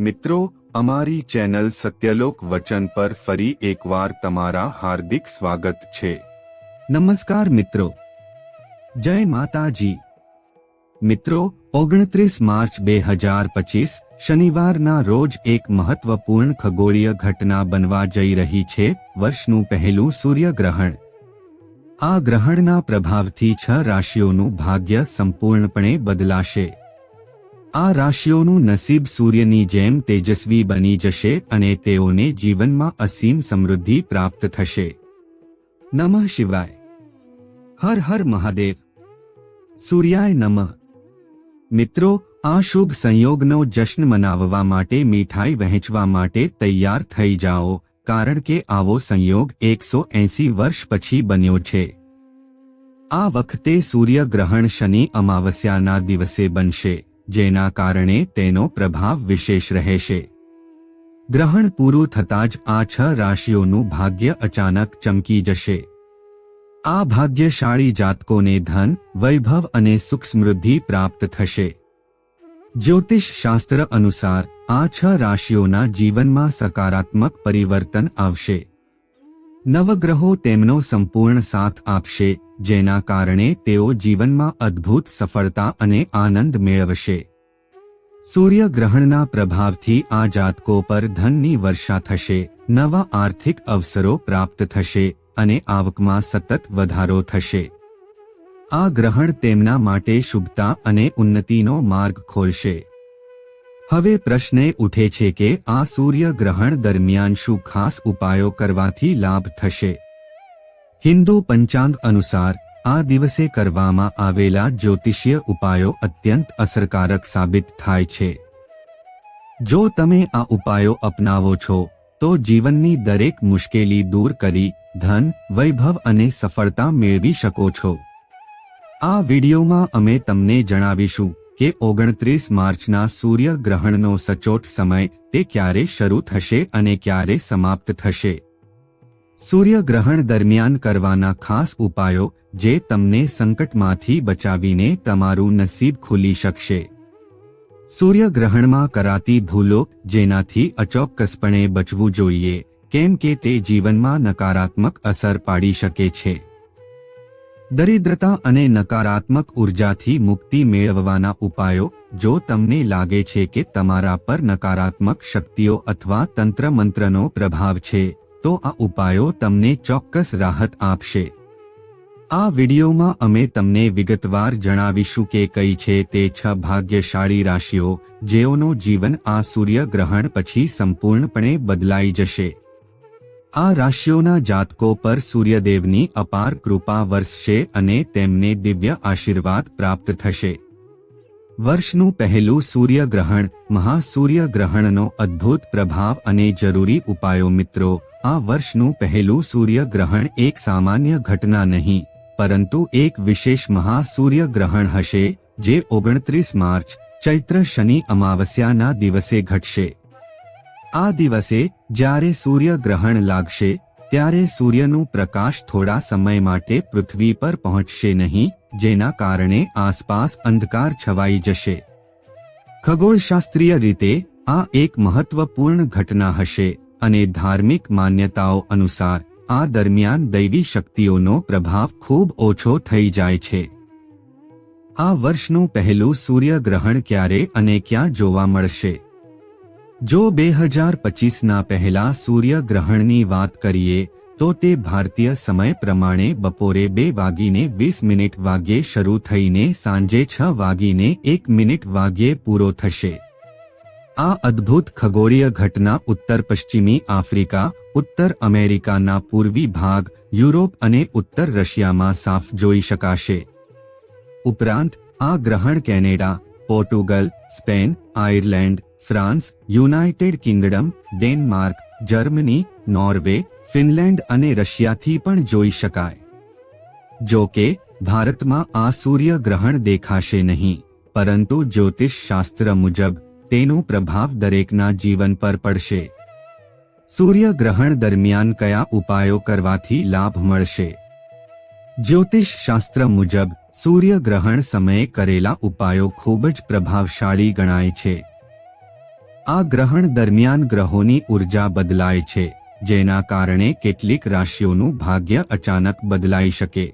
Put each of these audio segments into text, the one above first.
મિત્રો, અમારી ચેનલ સત્યલોક વચન પર ફરી એકવાર તમારા હાર્દિક સ્વાગત છે. નમસ્કાર મિત્રો. જય માતાજી. મિત્રો, ઓગણત્રીસ માર્ચ બે હજાર પચીસ, શનિવારના રોજ એક મહત્વપૂર્ણ ખગોળીય ઘટના બનવા જઈ રહી છે, વર્ષનું પહેલું સૂર્યગ્રહણ. આ ગ્રહણના પ્રભાવથી છ રાશિઓનું ભાગ્ય સંપૂર્ણપણે બદલાશે. આ રાશિઓનું નસીબ સૂર્યની જેમ તેજસ્વી બની જશે અને તેઓને જીવનમાં અસીમ સમૃદ્ધિ પ્રાપ્ત થશે. નમઃ શિવાય. હર હર મહાદેવ. સૂર્યાય નમઃ. મિત્રો, આ શુભ સંયોગનો જશ્ન મનાવવા માટે મીઠાઈ વહેંચવા માટે તૈયાર થઈ જાઓ, કારણ કે આવો સંયોગ એકસો એંસી વર્ષ પછી બન્યો છે. આ વખતે સૂર્યગ્રહણ શનિ અમાવસ્યાના દિવસે બનશે. જેના કારણે તેનો પ્રભાવ વિશેષ રહેશે. ગ્રહણ પૂરું થતાં જ આ છ રાશિઓનું ભાગ્ય અચાનક ચમકી જશે. આ ભાગ્યશાળી જાતકોને ધન, વૈભવ અને સુખ સમૃદ્ધિ પ્રાપ્ત થશે. જ્યોતિષ શાસ્ત્ર અનુસાર આ છ રાશિઓના જીવનમાં સકારાત્મક પરિવર્તન આવશે. નવગ્રહો તેમનો સંપૂર્ણ સાથ આપશે. જેના કારણે તેઓ જીવનમાં અદ્ભુત સફળતા અને આનંદ મેળવશે. સૂર્યગ્રહણના પ્રભાવથી આ જાતકો પર ધનની વર્ષા થશે, નવા આર્થિક અવસરો પ્રાપ્ત થશે અને આવકમાં સતત વધારો થશે. આ ગ્રહણ તેમના માટે શુભતા અને ઉન્નતિનો માર્ગ ખોલશે. હવે પ્રશ્ન ઉઠે છે કે આ સૂર્યગ્રહણ દરમિયાન શું ખાસ ઉપાયો કરવાથી લાભ થશે? હિન્દુ પંચાંગ અનુસાર, આ દિવસે કરવામાં આવેલા જ્યોતિષીય ઉપાયો અત્યંત અસરકારક સાબિત થાય છે. જો તમે આ ઉપાયો અપનાવો છો, તો જીવનની દરેક મુશ્કેલી દૂર કરી, ધન, વૈભવ અને સફળતા મેળવી શકો છો. આ વિડિયોમાં અમે તમને જણાવીશું કે ઓગણત્રીસ માર્ચના સૂર્યગ્રહણનો સચોટ સમય તે ક્યારે શરૂ થશે અને ક્યારે સમાપ્ત થશે. સૂર્યગ્રહણ દરમિયાન કરવાના ખાસ ઉપાયો જે તમને સંકટમાંથી બચાવીને તમારું નસીબ ખુલી શકશે. સૂર્યગ્રહણમાં કરાતી ભૂલો જેનાથી અચોક્કસપણે બચવું જોઈએ, કેમ કે તે જીવનમાં નકારાત્મક અસર પાડી શકે છે. દરિદ્રતા અને નકારાત્મક ઉર્જાથી મુક્તિ મેળવવાના ઉપાયો જો તમને લાગે છે કે તમારા પર નકારાત્મક શક્તિઓ અથવા તંત્ર મંત્રનો પ્રભાવ છે તો આ ઉપાયો તમને ચોક્કસ રાહત આપશે. આ વિડીયોમાં અમે તમને વિગતવાર જણાવીશું કે કઈ છે તે છ ભાગ્યશાળી રાશિઓ, જેઓનું જીવન આ સૂર્યગ્રહણ પછી સંપૂર્ણપણે બદલાઈ જશે. આ રાશિઓના જાતકો પર સૂર્યદેવની અપાર કૃપા વરસશે અને તેમને દિવ્ય આશીર્વાદ પ્રાપ્ત થશે. વર્ષનું પહેલું સૂર્યગ્રહણ, મહાસૂર્યગ્રહણનો અદ્ભુત પ્રભાવ અને જરૂરી ઉપાયો મિત્રો આ વર્ષનું પહેલું સૂર્યગ્રહણ એક સામાન્ય ઘટના નહીં, પરંતુ એક વિશેષ મહાસૂર્યગ્રહણ હશે, જે ઓગણત્રીસ માર્ચ, ચૈત્ર શનિ અમાવસ્યાના દિવસે ઘટશે. આ દિવસે, જ્યારે સૂર્યગ્રહણ લાગશે, ત્યારે સૂર્યનું પ્રકાશ થોડા સમય માટે પૃથ્વી પર પહોંચશે નહીં, જેના કારણે આસપાસ અંધકાર છવાઈ જશે. ખગોળશાસ્ત્રીય રીતે, આ એક મહત્વપૂર્ણ ઘટના હશે. અને ધાર્મિક માન્યતાઓ અનુસાર, આ દરમિયાન દૈવી શક્તિઓનો પ્રભાવ ખૂબ ઓછો થઈ જાય છે. આ વર્ષનું પહેલું સૂર્યગ્રહણ ક્યારે અને ક્યાં જોવા મળશે? જો બે હજાર પચીસના પહેલા સૂર્યગ્રહણની વાત કરીએ, તો તે ભારતીય સમય પ્રમાણે બપોરે બે વાગીને વીસ મિનિટ વાગ્યે શરૂ થઈને સાંજે છ વાગીને એક મિનિટ વાગ્યે પૂરો થશે. આ અદ્ભુત ખગોળીય ઘટના ઉત્તર પશ્ચિમી આફ્રિકા, ઉત્તર અમેરિકાના પૂર્વી ભાગ, યુરોપ અને ઉત્તર રશિયામાં સાફ જોઈ શકાશે. ઉપરાંત, આ ગ્રહણ Canada, Portugal, Spain, Ireland, France, United Kingdom, Denmark, Germany, Norway, Finland અને રશિયાથી પણ જોઈ શકાય. જો કે, ભારતમાં આ સૂર્યગ્રહણ દેખાશે નહીં, પરંતુ જ્યોતિષ શાસ્ત્ર મુજબ તેનો પ્રભાવ દરેકના જીવન પર પડશે. સૂર્યગ્રહણ દરમિયાન કયા ઉપાયો કરવાથી લાભ મળશે? જ્યોતિષ શાસ્ત્ર મુજબ, સૂર્યગ્રહણ સમયે કરેલા ઉપાયો ખૂબ જ પ્રભાવશાળી ગણાય છે. આ ગ્રહણ દરમિયાન ગ્રહોની ઊર્જા બદલાય છે, જેના કારણે કેટલીક રાશિઓનું ભાગ્ય અચાનક બદલાઈ શકે.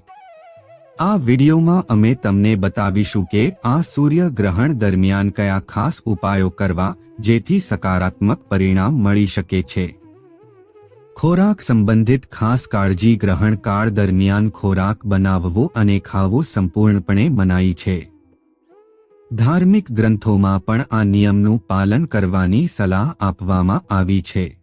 આ વિડીયોમાં અમે તમને બતાવીશું કે આ સૂર્ય ગ્રહણ દરમિયાન કયા ખાસ ઉપાયો કરવા જેથી સકારાત્મક પરિણામ મળી શકે છે. ખોરાક સંબંધિત ખાસ કાળજી ગ્રહણ કાળ દરમિયાન ખોરાક બનાવવો અને ખાવો સંપૂર્ણપણે મનાઈ છે. ધાર્મિક ગ્રંથોમાં પણ આ નિયમનું પાલન કરવાની સલાહ આપવામાં આવી છે.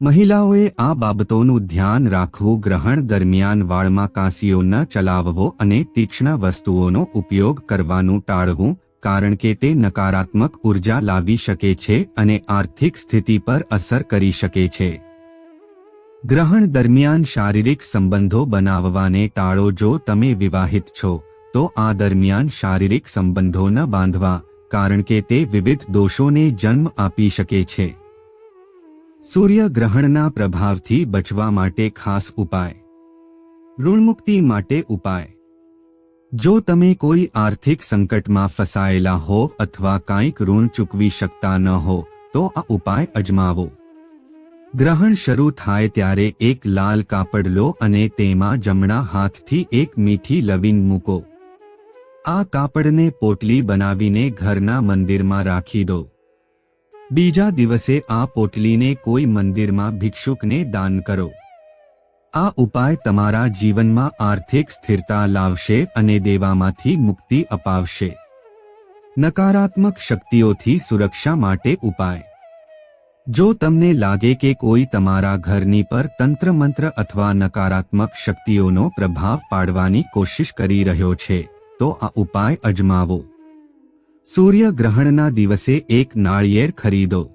મહિલાઓએ આ બાબતોનું ધ્યાન રાખવું ગ્રહણ દરમિયાન વાળમાં કાંસીઓ ન ચલાવવો અને તીક્ષ્ણ વસ્તુઓનો ઉપયોગ કરવાનું ટાળવું, કારણ કે તે નકારાત્મક ઊર્જા લાવી શકે છે અને આર્થિક સ્થિતિ પર અસર કરી શકે છે. ગ્રહણ દરમિયાન શારીરિક સંબંધો બનાવવાને ટાળો જો તમે વિવાહિત છો, તો આ દરમિયાન શારીરિક સંબંધો ન બાંધવા, કારણ કે તે વિવિધ દોષોને જન્મ આપી શકે છે. સૂર્ય ગ્રહણના પ્રભાવથી બચવા માટે ખાસ ઉપાય. ઋણમુક્તિ માટે ઉપાય. જો તમે કોઈ આર્થિક સંકટમાં ફસાયેલા હો અથવા કાંઈક ઋણ ચૂકવી શકતા ન હો, તો આ ઉપાય અજમાવો. ગ્રહણ શરૂ થાય ત્યારે એક લાલ કાપડ લો અને તેમાં જમણા હાથથી એક મીઠી લવિંગ મૂકો. આ કાપડને પોટલી બનાવીને ઘરના મંદિરમાં રાખી દો. બીજા દિવસે આ પોટલીને કોઈ મંદિરમાં ભિક્ષુકને દાન કરો. આ ઉપાય તમારા જીવનમાં આર્થિક સ્થિરતા લાવશે અને દેવામાંથી મુક્તિ અપાવશે. નકારાત્મક શક્તિઓથી સુરક્ષા માટે ઉપાય. જો તમને લાગે કે કોઈ તમારા ઘરની પર તંત્ર મંત્ર અથવા નકારાત્મક શક્તિઓનો પ્રભાવ પાડવાની કોશિશ કરી રહ્યો છે, તો આ ઉપાય અજમાવો. સૂર્ય ગ્રહણના દિવસે એક નાળિયેર ખરીદો.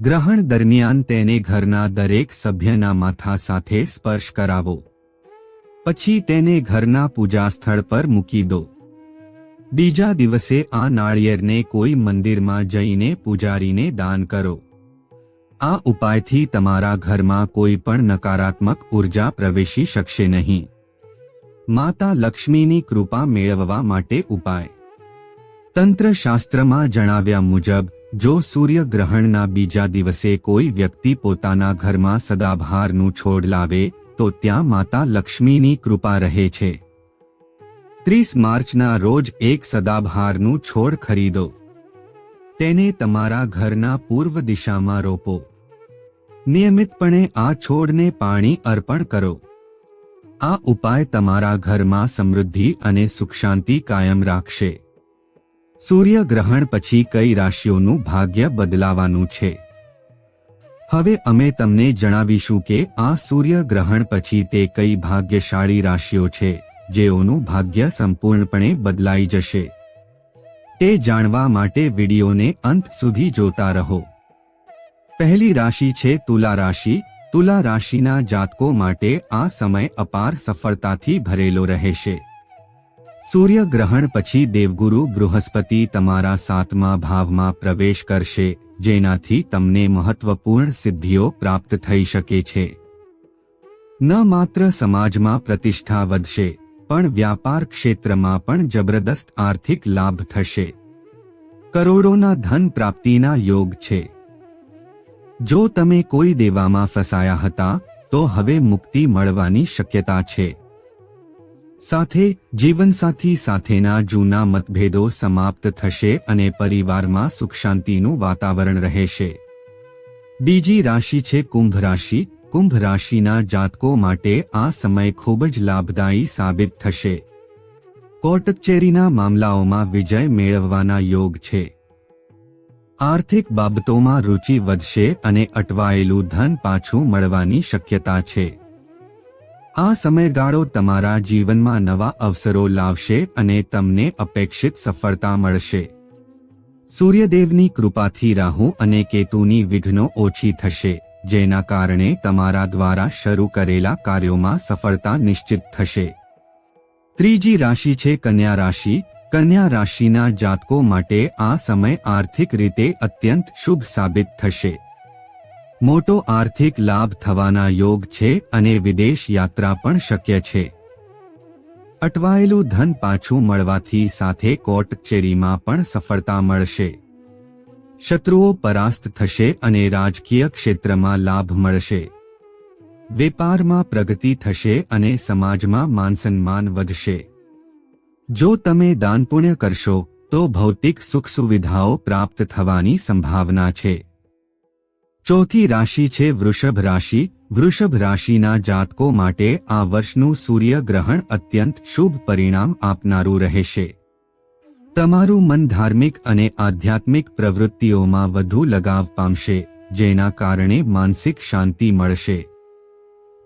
ગ્રહણ દરમિયાન તેને ઘરના દરેક સભ્યના માથા સાથે સ્પર્શ કરાવો. પછી તેને ઘરના પૂજા સ્થળ પર મૂકી દો. બીજા દિવસે આ નાળિયેરને કોઈ મંદિરમાં જઈને પૂજારીને દાન કરો. આ ઉપાયથી તમારા ઘરમાં કોઈ પણ નકારાત્મક ઊર્જા પ્રવેશી શકશે નહીં. માતા લક્ષ્મીની કૃપા મેળવવા માટે ઉપાય. તંત્રશાસ્ત્રમાં જણાવ્યા મુજબ, જો સૂર્યગ્રહણના બીજા દિવસે કોઈ વ્યક્તિ પોતાના ઘરમાં સદાભારનું છોડ લાવે, તો ત્યાં માતા લક્ષ્મીની કૃપા રહે છે. ત્રીસ માર્ચના રોજ એક સદાભારનું છોડ ખરીદો. તેને તમારા ઘરના પૂર્વ દિશામાં રોપો. નિયમિતપણે આ છોડને પાણી અર્પણ કરો. આ ઉપાય તમારા ઘરમાં સમૃદ્ધિ અને સુખ શાંતિ કાયમ રાખશે. સૂર્યગ્રહણ પછી કઈ રાશિઓનું ભાગ્ય બદલાવાનું છે? હવે અમે તમને જણાવીશું કે આ સૂર્યગ્રહણ પછી તે કઈ ભાગ્યશાળી રાશિઓ છે, જેઓનું ભાગ્ય સંપૂર્ણપણે બદલાઈ જશે. તે જાણવા માટે વિડીયોને અંત સુધી જોતા રહો. પહેલી રાશિ છે તુલા રાશિ. તુલા રાશિના જાતકો માટે આ સમય અપાર સફળતાથી ભરેલો રહેશે. સૂર્યગ્રહણ પછી દેવગુરુ બૃહસ્પતિ તમારા સાતમા ભાવમાં પ્રવેશ કરશે, જેનાથી તમને મહત્વપૂર્ણ સિદ્ધિઓ પ્રાપ્ત થઈ શકે છે. ન માત્ર સમાજમાં પ્રતિષ્ઠા વધશે, પણ વ્યાપાર ક્ષેત્રમાં પણ જબરદસ્ત આર્થિક લાભ થશે. કરોડોના ધન પ્રાપ્તિના યોગ છે. જો તમે કોઈ દેવામાં ફસાયા હતા, તો હવે મુક્તિ મળવાની શક્યતા છે. સાથે જીવનસાથી સાથેના જૂના મતભેદો સમાપ્ત થશે અને પરિવારમાં સુખ શાંતિનું વાતાવરણ રહેશે. બીજી રાશિ છે કુંભ રાશિ. કુંભ રાશિના જાતકો માટે આ સમય ખૂબ જ લાભદાયી સાબિત થશે. કોર્ટ કચેરીના મામલાઓમાં વિજય મેળવવાના યોગ છે. આર્થિક બાબતોમાં રુચિ વધશે અને અટવાયેલું ધન પાછું મળવાની શક્યતા છે. આ સમયગાળો તમારા જીવનમાં નવા અવસરો લાવશે અને તમને અપેક્ષિત સફળતા મળશે. સૂર્યદેવની કૃપાથી રાહુ અને કેતુની વિઘ્નો ઓછી થશે, જેના કારણે તમારા દ્વારા શરૂ કરેલા કાર્યોમાં સફળતા નિશ્ચિત થશે. ત્રીજી રાશિ છે કન્યા રાશિ. કન્યા રાશિના જાતકો માટે આ સમય આર્થિક રીતે અત્યંત શુભ સાબિત થશે. મોટો આર્થિક લાભ થવાના યોગ છે અને વિદેશ યાત્રા પણ શક્ય છે. અટવાયેલું ધન પાછું મળવાથી સાથે કોર્ટ કચેરીમાં પણ સફળતા મળશે. શત્રુઓ પરાસ્ત થશે અને રાજકીય ક્ષેત્રમાં લાભ મળશે. વેપારમાં પ્રગતિ થશે અને સમાજમાં માનસન્માન વધશે. જો તમે દાનપુણ્ય કરશો, તો ભૌતિક સુખ સુવિધાઓ પ્રાપ્ત થવાની સંભાવના છે. ચોથી રાશિ છે વૃષભ રાશિ. વૃષભ રાશિના જાતકો માટે આ વર્ષનું સૂર્ય ગ્રહણ અત્યંત શુભ પરિણામ આપનારું રહેશે. તમારું મન ધાર્મિક અને આધ્યાત્મિક પ્રવૃત્તિઓમાં વધુ લગાવ પામશે, જેના કારણે માનસિક શાંતિ મળશે.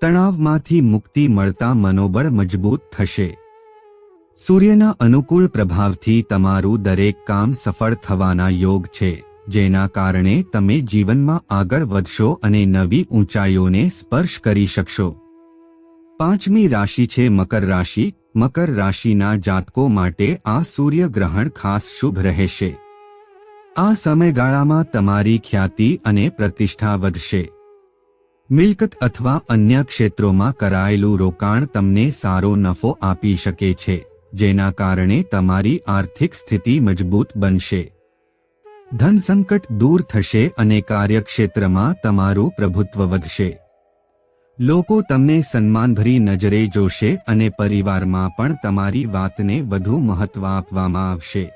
તણાવમાંથી મુક્તિ મળતા મનોબળ મજબૂત થશે. સૂર્યના અનુકૂળ પ્રભાવથી તમારું દરેક કામ સફળ થવાના યોગ છે. જેના કારણે તમે જીવનમાં આગળ વધશો અને નવી ઊંચાઈઓને સ્પર્શ કરી શકશો. પાંચમી રાશિ છે મકર રાશિ. મકર રાશિના જાતકો માટે આ સૂર્ય ગ્રહણ ખાસ શુભ રહેશે. આ સમયગાળામાં તમારી ખ્યાતિ અને પ્રતિષ્ઠા વધશે. મિલકત અથવા અન્ય ક્ષેત્રોમાં કરાયેલું રોકાણ તમને સારો નફો આપી શકે છે, જેના કારણે તમારી આર્થિક સ્થિતિ મજબૂત બનશે. ધન સંકટ દૂર થશે અને કાર્યક્ષેત્રમાં તમારું પ્રભુત્વ વધશે. લોકો તમને સન્માનભરી નજરે જોશે અને પરિવારમાં પણ તમારી વાતને વધુ મહત્વ આપવામાં આવશે.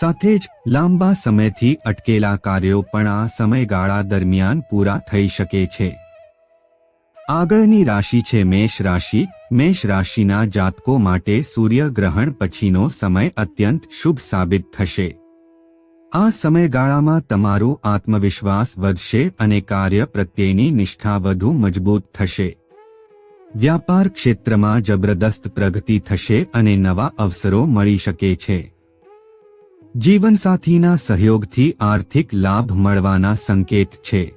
સાથે જ લાંબા સમયથી અટકેલા કાર્યો પણ આ સમયગાળા દરમિયાન પૂરા થઈ શકે છે. આગળની રાશિ છે મેષ રાશિ. મેષ રાશિના જાતકો માટે સૂર્ય ગ્રહણ પછીનો સમય અત્યંત શુભ સાબિત થશે. આ સમયગાળામાં તમારો આત્મવિશ્વાસ વધશે અને કાર્ય પ્રત્યેની નિષ્ઠા વધુ મજબૂત થશે. વ્યાપાર ક્ષેત્રમાં જબરદસ્ત પ્રગતિ થશે અને નવા અવસરો મળી શકે છે. જીવનસાથીના સહયોગથી આર્થિક લાભ મળવાના સંકેત છે.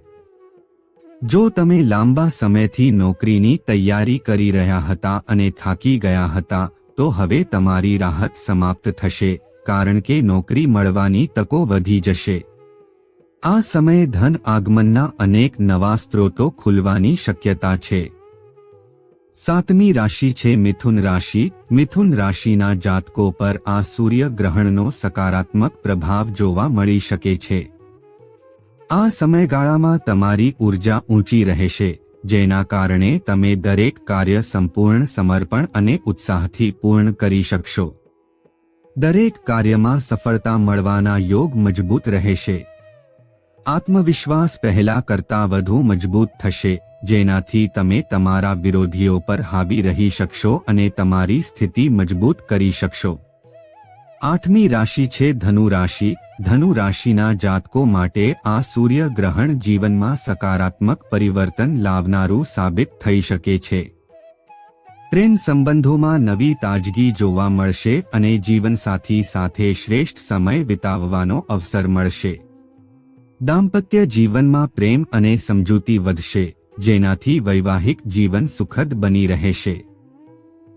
જો તમે લાંબા સમયથી નોકરીની તૈયારી કરી રહ્યા હતા અને થાકી ગયા હતા, તો હવે તમારી રાહત સમાપ્ત થશે. કારણ કે નોકરી મળવાની તકો વધી જશે. આ સમયે ધન આગમનના અનેક નવા સ્ત્રોતો ખુલવાની શક્યતા છે. સાતમી રાશિ છે મિથુન રાશિ. મિથુન રાશિના જાતકો પર આ સૂર્ય ગ્રહણનો સકારાત્મક પ્રભાવ જોવા મળી શકે છે. આ સમયગાળામાં તમારી ઊર્જા ઊંચી રહેશે, જેના કારણે તમે દરેક કાર્ય સંપૂર્ણ સમર્પણ અને ઉત્સાહથી પૂર્ણ કરી શકશો. દરેક કાર્યમાં સફળતા મળવાના યોગ મજબૂત રહેશે. આત્મવિશ્વાસ પહેલા કરતાં વધુ મજબૂત થશે, જેનાથી તમે તમારા વિરોધીઓ પર હાવી રહી શકશો અને તમારી સ્થિતિ મજબૂત કરી શકશો. આઠમી રાશિ છે ધનુ રાશિ ધનુ રાશિના જાતકો માટે આ સૂર્ય ગ્રહણ જીવનમાં સકારાત્મક પરિવર્તન લાવનારું સાબિત થઈ શકે છે. પ્રેમ સંબંધોમાં નવી તાજગી જોવા મળશે અને જીવનસાથી સાથે શ્રેષ્ઠ સમય વિતાવવાનો અવસર મળશે. દાંપત્ય જીવનમાં પ્રેમ અને સમજૂતી વધશે, જેનાથી વૈવાહિક જીવન સુખદ બની રહેશે.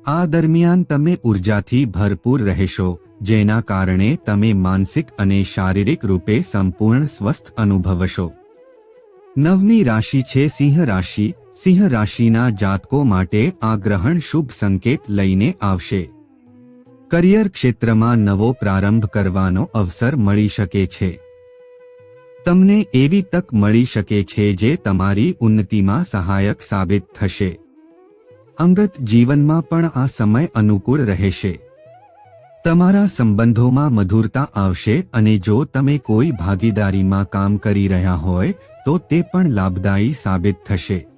આ દરમિયાન તમે ઉર્જાથી ભરપૂર રહેશો, જેના કારણે તમે માનસિક અને શારીરિક રૂપે સંપૂર્ણ સ્વસ્થ અનુભવશો. નવમી રાશિ છે સિંહ રાશિ સિંહ રાશિના જાતકો માટે આ ગ્રહણ શુભ સંકેત લઈને આવશે. કરિયર ક્ષેત્રમાં નવો પ્રારંભ કરવાનો અવસર મળી શકે છે. તમને એવી તક મળી શકે છે જે તમારી ઉન્નતિમાં સહાયક સાબિત થશે. અંગત જીવનમાં પણ આ સમય અનુકૂળ રહેશે. તમારા સંબંધોમાં મધુરતા આવશે અને જો તમે કોઈ ભાગીદારીમાં કામ કરી રહ્યા હોય, તો તે પણ લાભદાયી સાબિત થશે.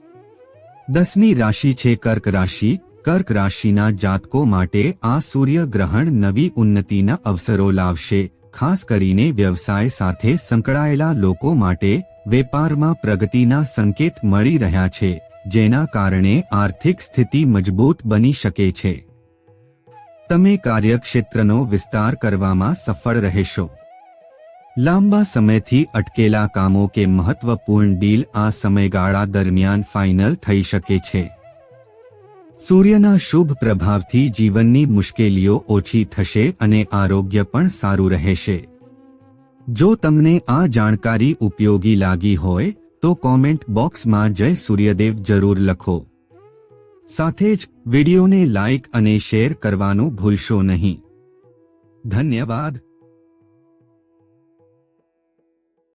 દસમી રાશિ છે કર્ક રાશિ. કર્ક રાશિના જાતકો માટે આ સૂર્ય ગ્રહણ નવી ઉન્નતિના અવસરો લાવશે. ખાસ કરીને વ્યવસાય સાથે સંકળાયેલા લોકો માટે વેપારમાં પ્રગતિના સંકેત મળી રહ્યા છે, જેના કારણે આર્થિક સ્થિતિ મજબૂત બની શકે છે. તમે કાર્યક્ષેત્રનો વિસ્તાર કરવામાં સફળ રહેશો. લાંબા સમયથી અટકેલા કામો કે મહત્વપૂર્ણ ડીલ આ સમયગાળા દરમિયાન ફાઇનલ થઈ શકે છે. સૂર્યના શુભ પ્રભાવથી જીવનની મુશ્કેલીઓ ઓછી થશે અને આરોગ્ય પણ સારું રહેશે. જો તમને આ જાણકારી ઉપયોગી લાગી હોય, તો કોમેન્ટ બોક્સમાં જય સૂર્યદેવ જરૂર લખો. સાથે જ વિડીયોને લાઇક અને શેર કરવાનું ભૂલશો નહીં. ધન્યવાદ.